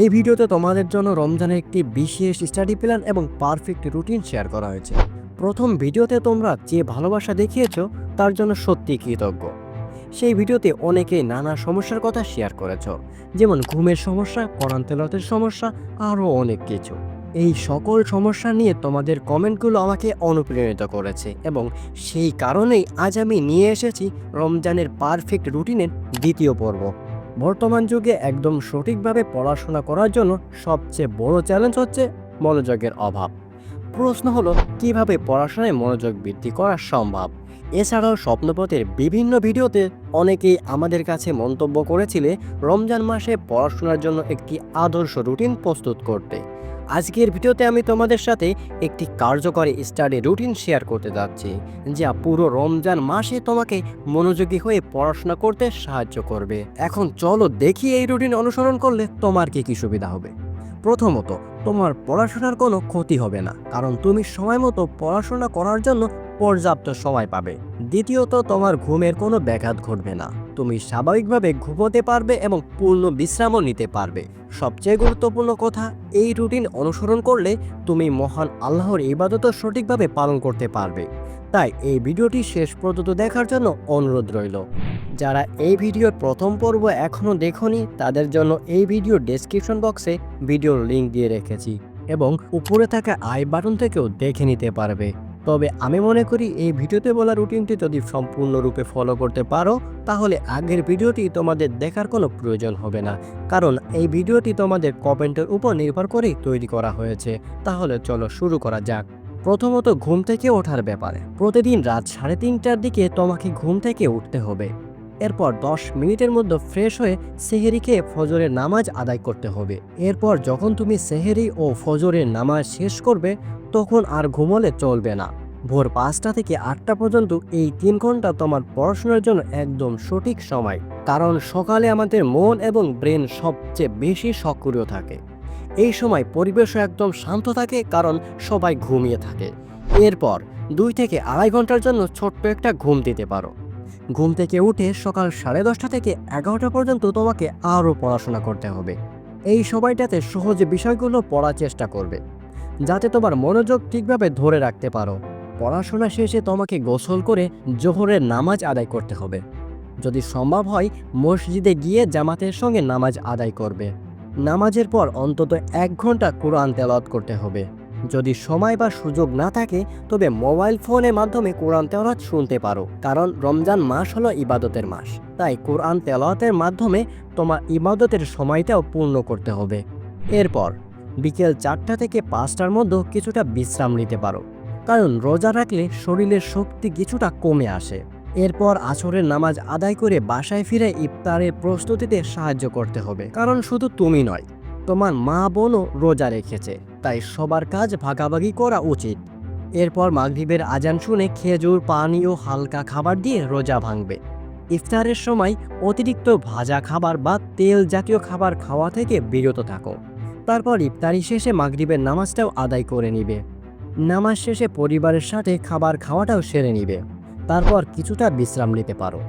এই ভিডিওতে তোমাদের জন্য রমজানের একটি বিশেষ স্টাডি প্ল্যান এবং পারফেক্ট রুটিন শেয়ার করা হয়েছে। প্রথম ভিডিওতে তোমরা যে ভালোবাসা দেখিয়েছো, তার জন্য সত্যি কৃতজ্ঞ। সেই ভিডিওতে অনেকেই নানা সমস্যার কথা শেয়ার করেছ, যেমন ঘুমের সমস্যা কোরআন তেলাওয়াতের সমস্যা, আরও অনেক কিছু। এই সকল সমস্যা নিয়ে তোমাদের কমেন্টগুলো আমাকে অনুপ্রেরিত করেছে এবং সেই কারণেই আজ আমি নিয়ে এসেছি রমজানের পারফেক্ট রুটিনের দ্বিতীয় পর্ব। বর্তমান যুগে একদম সঠিকভাবে পড়াশোনা করার জন্য সবচেয়ে বড় চ্যালেঞ্জ হচ্ছে মনোযোগের অভাব। প্রশ্ন হলো, কীভাবে পড়াশোনায় মনোযোগ বৃদ্ধি করা সম্ভব? এছাড়াও স্বপ্নপথের বিভিন্ন ভিডিওতে অনেকেই আমাদের কাছে মন্তব্য করেছিলে, রমজান মাসে পড়াশোনার জন্য একটি আদর্শ রুটিন প্রস্তুত করতে। আজকের ভিডিওতে আমি তোমাদের সাথে একটি কার্যকরী স্টাডি রুটিন শেয়ার করতে যাচ্ছি, যা পুরো রমজান মাসে তোমাকে মনোযোগী হয়ে পড়াশোনা করতে সাহায্য করবে। এখন চলো দেখি এই রুটিন অনুসরণ করলে তোমার কি কি সুবিধা হবে। প্রথমত, তোমার পড়াশোনার কোনো ক্ষতি হবে না, কারণ তুমি সময় মতো পড়াশোনা করার জন্য পর্যাপ্ত সময় পাবে। দ্বিতীয়ত, তোমার ঘুমের কোনো ব্যাঘাত ঘটবে না। তুমি স্বাভাবিকভাবে ঘুমোতে পারবে এবং পূর্ণ বিশ্রামও নিতে পারবে। সবচেয়ে গুরুত্বপূর্ণ কথা, এই রুটিন অনুসরণ করলে তুমি মহান আল্লাহর ইবাদতও সঠিকভাবে পালন করতে পারবে। তাই এই ভিডিওটি শেষ পর্যন্ত দেখার জন্য অনুরোধ রইল। যারা এই ভিডিওর প্রথম পর্ব এখনও দেখনি, তাদের জন্য এই ভিডিও ডেসক্রিপশন বক্সে ভিডিওর লিংক দিয়ে রেখেছি এবং উপরে থাকা আই বাটন থেকেও দেখে নিতে পারবে। তবে আমি মনে করি এই ভিডিওতে বলা রুটিনটি যদি সম্পূর্ণরূপে ফলো করতে পারো, তাহলে আগের ভিডিওটি তোমাদের দেখার কোনো প্রয়োজন হবে না। কারণ এই ভিডিওটি তোমাদের কমেন্টের উপর নির্ভর করেই তৈরি করা হয়েছে। তাহলে চলো শুরু করা যাক। প্রথমত ঘুম থেকে ওঠার ব্যাপারে। প্রতিদিন রাত সাড়ে তিনটার দিকে তোমাকে ঘুম থেকে উঠতে হবে। এরপর দশ মিনিটের মধ্যে ফ্রেশ হয়ে সেহেরি খেয়ে ফজরের নামাজ আদায় করতে হবে। এরপর যখন তুমি সেহেরি ও ফজরের নামাজ শেষ করবে, তখন আর ঘুমোলে চলবে না। ভোর পাঁচটা থেকে আটটা পর্যন্ত এই তিন ঘণ্টা তোমার পড়াশোনার জন্য একদম সঠিক সময়, কারণ সকালে আমাদের মন এবং ব্রেন সবচেয়ে বেশি সক্রিয় থাকে। এই সময় পরিবেশও একদম শান্ত থাকে, কারণ সবাই ঘুমিয়ে থাকে। এরপর দুই থেকে আড়াই ঘণ্টার জন্য ছোট্ট একটা ঘুম দিতে পারো। ঘুম থেকে উঠে সকাল সাড়ে দশটা থেকে এগারোটা পর্যন্ত তোমাকে আরও পড়াশোনা করতে হবে। এই সময়টাতে সহজ বিষয়গুলো পড়ার চেষ্টা করবে, যাতে তোমার মনোযোগ ঠিকভাবে ধরে রাখতে পারো। পড়াশোনা শেষে তোমাকে গোসল করে জোহরের নামাজ আদায় করতে হবে। যদি সম্ভব হয়, মসজিদে গিয়ে জামাতের সঙ্গে নামাজ আদায় করবে। নামাজের পর অন্তত এক ঘণ্টা কোরআন তেলাওয়াত করতে হবে। যদি সময় বা সুযোগ না থাকে, তবে মোবাইল ফোনের মাধ্যমে কোরআন তেলাওয়াত শুনতে পারো, কারণ রমজান মাস হলো ইবাদতের মাস। তাই কোরআন তেলাওয়াতের মাধ্যমে তোমার ইবাদতের সময়টাও পূর্ণ করতে হবে। এরপর, বিকেল চারটা থেকে পাঁচটার মধ্যে কিছুটা বিশ্রাম নিতে পারো, কারণ রোজা রাখলে শরীরের শক্তি কিছুটা কমে আসে। এরপর আসরের নামাজ আদায় করে বাসায় ফিরে ইফতারের প্রস্তুতিতে সাহায্য করতে হবে, কারণ শুধু তুমি নয়, তোমার মা বোনও রোজা রেখেছে। তাই সবার কাজ ভাগাভাগি করা উচিত। এরপর মাগরিবের আজান শুনে খেজুর, পানি ও হালকা খাবার দিয়ে রোজা ভাঙবে। ইফতারের সময় অতিরিক্ত ভাজা খাবার বা তেল জাতীয় খাবার খাওয়া থেকে বিরত থাকো। তারপর ইফতারি শেষে মাগরিবের নামাজটাও আদায় করে নিবে। নামাজ শেষে পরিবারের সাথে খাবার খাওয়াটাও সেরে নিবে। তারপর কিছুটা বিশ্রাম নিতে পারো।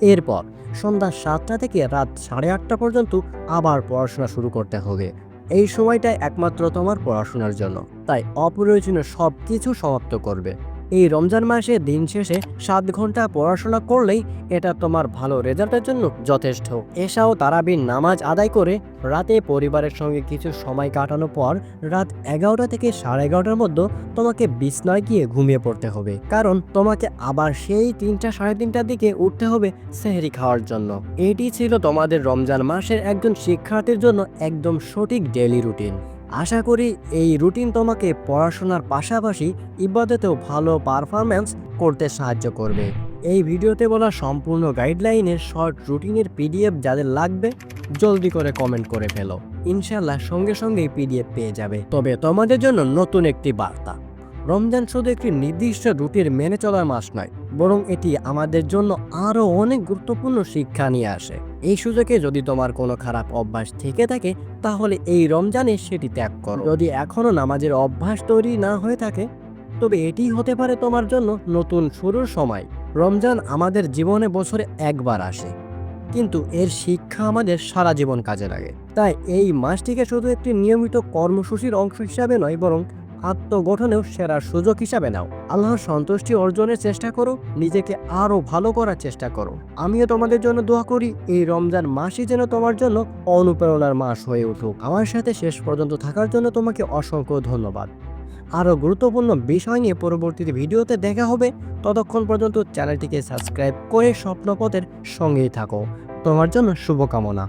এরপর সন্ধ্যা সাতটা থেকে রাত সাড়ে আটটা পর্যন্ত আবার পড়াশোনা শুরু করতে হবে। এই সময়টাই একমাত্র তোমার পড়াশোনার জন্য। তাই অপ্রয়োজনীয় সব কিছু সমাপ্ত করবে। এই রমজান মাসে দিন শেষে সাত ঘণ্টা পড়াশোনা করলেই এটা তোমার ভালো রেজাল্টের জন্য যথেষ্ট। এসাও তারাবির নামাজ আদায় করে রাতে পরিবারের সঙ্গে কিছু সময় কাটানোর পর রাত এগারোটা থেকে সাড়ে এগারোটার মধ্যে তোমাকে বিছনায় গিয়ে ঘুমিয়ে পড়তে হবে। কারণ তোমাকে আবার সেই তিনটা সাড়ে তিনটার দিকে উঠতে হবে সেহরি খাওয়ার জন্য। এটি ছিল তোমাদের রমজান মাসের একজন শিক্ষার্থীর জন্য একদম সঠিক ডেলি রুটিন আশা করি এই রুটিন তোমাকে পড়াশোনার পাশাপাশি ইবাদতেও ভালো পারফরম্যান্স করতে সাহায্য করবে। এই ভিডিওতে বলা সম্পূর্ণ গাইডলাইনের শর্ট রুটিনের পিডিএফ যাদের লাগবে, জলদি করে কমেন্ট করে ফেলো। ইনশাল্লাহ সঙ্গে সঙ্গেই পিডিএফ পেয়ে যাবে। তবে তোমাদের জন্য নতুন একটি বার্তা। রমজান শুধু একটি নির্দিষ্ট রুটির মেনে চলার মাস নয়, বরং এটি আমাদের জন্য আরও অনেক গুরুত্বপূর্ণ শিক্ষা নিয়ে আসে। এই সুযোগে যদি তোমার কোনো খারাপ অভ্যাস থেকে থাকে, তাহলে এই রমজানে সেটি ত্যাগ করো। যদি এখনও নামাজের অভ্যাস তৈরি না হয়ে থাকে, তবে এটি হতে পারে তোমার জন্য নতুন শুরুর সময়। রমজান আমাদের জীবনে বছরে একবার আসে, কিন্তু এর শিক্ষা আমাদের সারা জীবন কাজে লাগে। তাই এই মাসটিকে শুধু একটি নিয়মিত কর্মসূচির অংশ হিসাবে নয়, বরং আত্মগঠনেও সেরা সুযোগ হিসাবে নাও। আল্লাহর সন্তুষ্টি অর্জনের চেষ্টা করো, নিজেকে আরও ভালো করার চেষ্টা করো। আমিও তোমাদের জন্য দোয়া করি, এই রমজান মাসই যেন তোমার জন্য অনুপ্রেরণার মাস হয়ে উঠুক। আমার সাথে শেষ পর্যন্ত থাকার জন্য তোমাকে অসংখ্য ধন্যবাদ। আরও গুরুত্বপূর্ণ বিষয় নিয়ে পরবর্তীতে ভিডিওতে দেখা হবে। ততক্ষণ পর্যন্ত চ্যানেলটিকে সাবস্ক্রাইব করে স্বপ্নপথের সঙ্গেই থাকো। তোমার জন্য শুভকামনা।